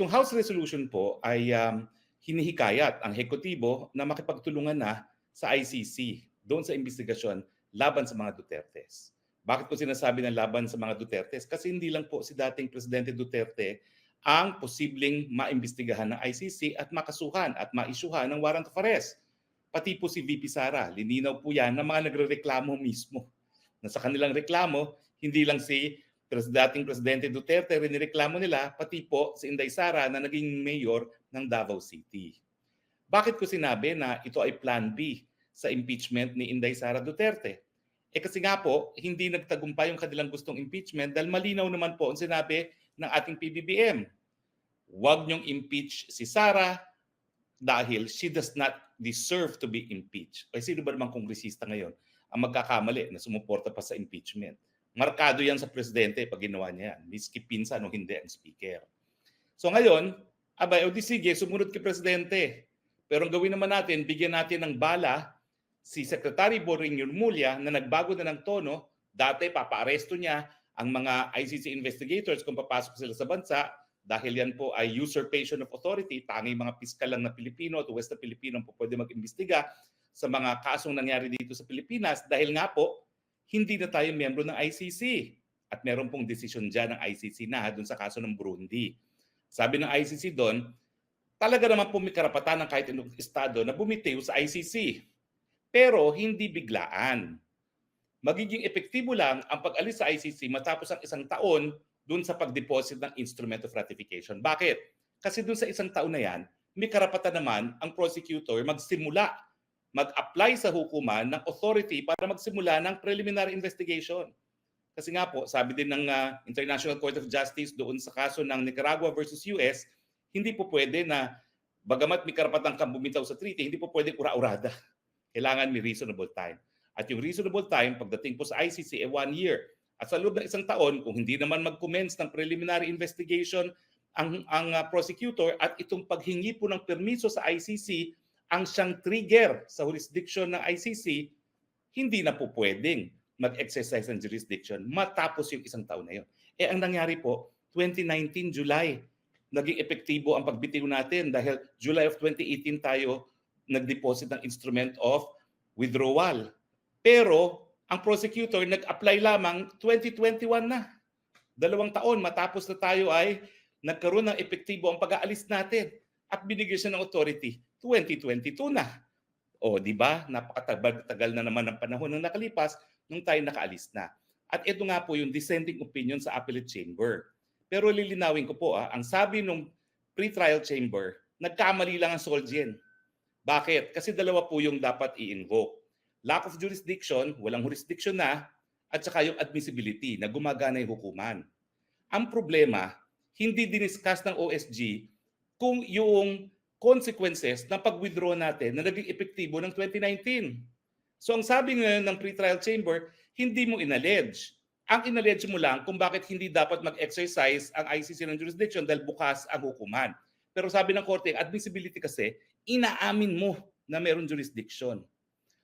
Itong House Resolution po ay um, hinihikayat ang Hekutibo na makipagtulungan na sa ICC doon sa investigasyon laban sa mga Dutertes. Bakit ko sinasabi ng laban sa mga Dutertes? Kasi hindi lang po si dating Presidente Duterte ang posibleng maimbestigahan ng ICC at makasuhan at maisyuhan ng warrant of arrest. Pati po si VP Sara, lininaw po yan ng mga nagrereklamo mismo. Na sa kanilang reklamo, hindi lang si dating Presidente Duterte rinireklamo nila, pati po si Inday Sara na naging mayor ng Davao City. Bakit ko sinabi na ito ay plan B sa impeachment ni Inday Sara Duterte? Eh kasi nga po, hindi nagtagumpay yung kanilang gustong impeachment dahil malinaw naman po ang sinabi ng ating PBBM. Huwag niyong impeach si Sara dahil she does not deserve to be impeached. Eh sino ba naman kongresista ngayon ang magkakamali na sumuporta pa sa impeachment? Markado yan sa presidente pag ginawa niya yan. Miski pinsan o hindi ang speaker. So ngayon, abay, o di sige, sumunod kay presidente. Pero ang gawin naman natin, bigyan natin ng bala si Secretary Boring Yurmulya na nagbago na ng tono. Dati, papaaresto niya ang mga ICC investigators kung papasok sila sa bansa dahil yan po ay usurpation of authority. Tanging mga piskal lang na Pilipino at West na Pilipino po pwede mag-imbestiga sa mga kasong nangyari dito sa Pilipinas dahil nga po, hindi na tayo miyembro ng ICC. At meron pong desisyon dyan ng ICC na dun sa kaso ng Burundi. Sabi ng ICC doon, talaga naman po may karapatan ng kahit anong estado na bumitiw sa ICC. Pero hindi biglaan. Magiging epektibo lang ang pag-alis sa ICC matapos ang isang taon dun sa pag-deposit ng instrument of ratification. Bakit? Kasi dun sa isang taon na yan, may karapatan naman ang prosecutor magsimula, mag-apply sa hukuman ng authority para magsimula ng preliminary investigation. Kasi nga po, sabi din ng uh, International Court of Justice doon sa kaso ng Nicaragua versus US, hindi po pwede na bagamat may karapatan kang bumitaw sa treaty, hindi po pwede ura-urada. Kailangan may reasonable time. At yung reasonable time, pagdating po sa ICC, eh one year. At sa loob ng isang taon, kung hindi naman mag-commence ng preliminary investigation ang, ang uh, prosecutor at itong paghingi po ng permiso sa ICC ang siyang trigger sa jurisdiction ng ICC, hindi na po pwedeng mag-exercise ng jurisdiction matapos yung isang taon na yun. Eh ang nangyari po, 2019 July, naging epektibo ang pagbitiw natin dahil July of 2018 tayo nag-deposit ng instrument of withdrawal. Pero ang prosecutor nag-apply lamang 2021 na. Dalawang taon matapos na tayo ay nagkaroon ng epektibo ang pag-aalis natin at binigyan siya ng authority 2022 na. O, di ba? Napakatagal na naman ng panahon ng nakalipas nung tayo nakaalis na. At ito nga po yung dissenting opinion sa appellate chamber. Pero lilinawin ko po, ah, ang sabi ng pre-trial chamber, nagkamali lang ang Solgen. Bakit? Kasi dalawa po yung dapat i-invoke. Lack of jurisdiction, walang jurisdiction na, at saka yung admissibility na gumagana yung hukuman. Ang problema, hindi diniscuss ng OSG kung yung consequences ng pag-withdraw natin na naging epektibo ng 2019. So ang sabi ngayon ng pre-trial chamber, hindi mo inallege. Ang inallege mo lang kung bakit hindi dapat mag-exercise ang ICC ng jurisdiction dahil bukas ang hukuman. Pero sabi ng korte, admissibility kasi, inaamin mo na meron jurisdiction.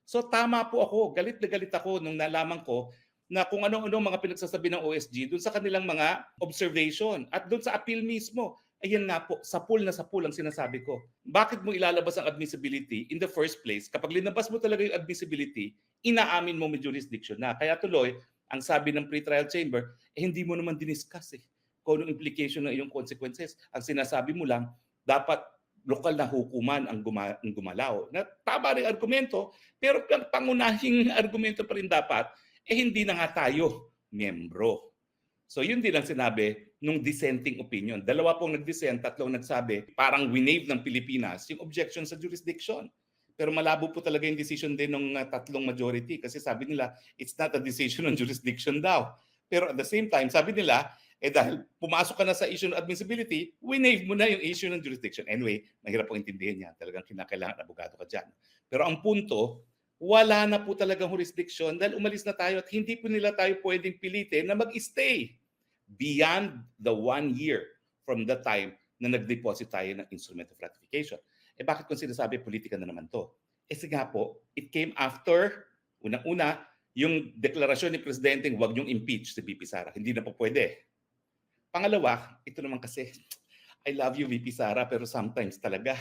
So tama po ako, galit na galit ako nung nalaman ko na kung ano-ano mga pinagsasabi ng OSG dun sa kanilang mga observation at dun sa appeal mismo. Ayan nga po, sa pool na sa pool ang sinasabi ko. Bakit mo ilalabas ang admissibility in the first place? Kapag linabas mo talaga yung admissibility, inaamin mo may jurisdiction na. Kaya tuloy, ang sabi ng pre-trial chamber, eh hindi mo naman diniscuss eh kung anong implication ng iyong consequences. Ang sinasabi mo lang, dapat lokal na hukuman ang, guma- ang gumalaw. Na tama rin argumento, pero ang pangunahing argumento pa rin dapat, eh hindi na nga tayo miyembro. So yun din ang sinabi nung dissenting opinion. Dalawa pong nag-dissent, tatlong nagsabi, parang winave ng Pilipinas yung objection sa jurisdiction. Pero malabo po talaga yung decision din ng uh, tatlong majority kasi sabi nila, it's not a decision on jurisdiction daw. Pero at the same time, sabi nila, eh dahil pumasok ka na sa issue ng admissibility, winave mo na yung issue ng jurisdiction. Anyway, mahirap pong intindihin yan. Talagang kinakailangan abogado ka dyan. Pero ang punto, wala na po talagang jurisdiction dahil umalis na tayo at hindi po nila tayo pwedeng pilitin na mag-stay beyond the one year from the time na nag-deposit tayo ng instrument of ratification. Eh bakit kung sinasabi politika na naman to? Eh sige po, it came after, unang-una, yung deklarasyon ni Presidente huwag niyong impeach si BP Sara. Hindi na po pwede. Pangalawa, ito naman kasi, I love you, VP Sara, pero sometimes talaga,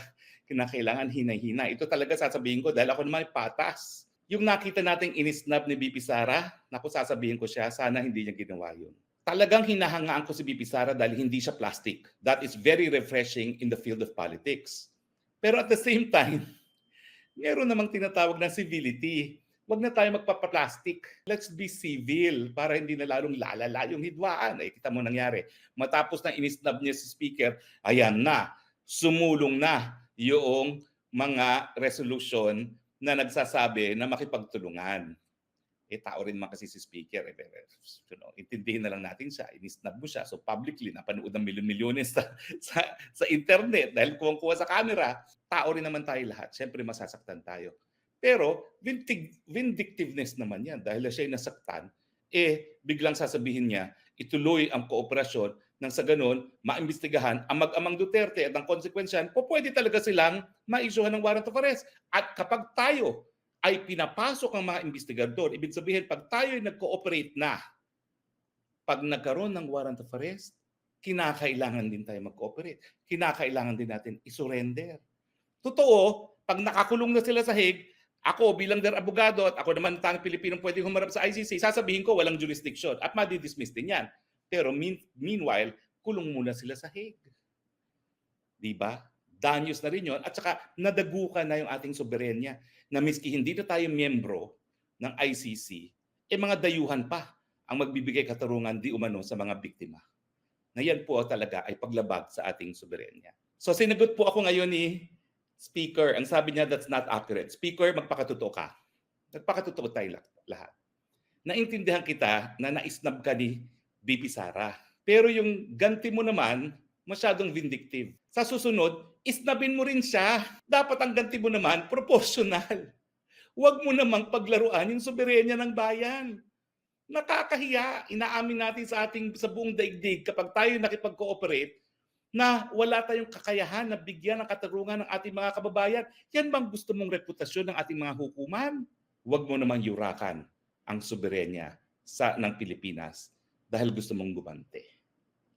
kinakailangan hinay-hina. Ito talaga sasabihin ko dahil ako naman patas. Yung nakita nating inisnab ni VP Sara, naku sasabihin ko siya, sana hindi niya ginawa yun. Talagang hinahangaan ko si VP Sara dahil hindi siya plastic. That is very refreshing in the field of politics. Pero at the same time, meron namang tinatawag na civility. Huwag na tayo magpaplastic. Let's be civil para hindi na lalong lalala yung hidwaan. Eh, kita mo nangyari. Matapos na inisnab niya si speaker, ayan na, sumulong na yung mga resolution na nagsasabi na makipagtulungan. Eh, tao rin naman kasi si speaker. Eh, pero, you know, intindihin na lang natin siya. Inisnab mo siya. So publicly, napanood ng milyon-milyones sa, sa, sa internet dahil kuwang-kuha sa camera. Tao rin naman tayo lahat. Siyempre, masasaktan tayo. Pero vindig- vindictiveness naman yan dahil siya ay nasaktan, eh biglang sasabihin niya, ituloy ang kooperasyon nang sa ganun, maimbestigahan ang mag-amang Duterte at ang konsekwensyan, po pwede talaga silang maisyuhan ng warrant of arrest. At kapag tayo ay pinapasok ang mga investigador, ibig sabihin, pag tayo ay nag-cooperate na, pag nagkaroon ng warrant of arrest, kinakailangan din tayo mag-cooperate. Kinakailangan din natin isurrender. Totoo, pag nakakulong na sila sa Hague, ako bilang their abogado at ako naman tanging Pilipinong pwede humarap sa ICC, sasabihin ko walang jurisdiction at madidismiss din yan. Pero mean, meanwhile, kulong muna sila sa Hague. Di ba? Danyos na rin yun. At saka nadagukan na yung ating soberenya na miski hindi na tayo miyembro ng ICC, eh mga dayuhan pa ang magbibigay katarungan di umano sa mga biktima. Na yan po talaga ay paglabag sa ating soberenya. So sinagot po ako ngayon ni Speaker, ang sabi niya that's not accurate. Speaker, magpakatotoo ka. Nagpakatotoo tayo lah- lahat. Naintindihan kita na naisnab ka ni BP Sara. Pero yung ganti mo naman, masyadong vindictive. Sa susunod, isnabin mo rin siya. Dapat ang ganti mo naman, proportional. Huwag mo namang paglaruan yung soberenya ng bayan. Nakakahiya. Inaamin natin sa ating sa buong daigdig kapag tayo nakipag-cooperate na wala tayong kakayahan na bigyan ng katarungan ng ating mga kababayan. Yan bang gusto mong reputasyon ng ating mga hukuman? Huwag mo namang yurakan ang soberenya sa ng Pilipinas dahil gusto mong gumante.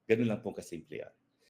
Ganun lang po kasimple yan.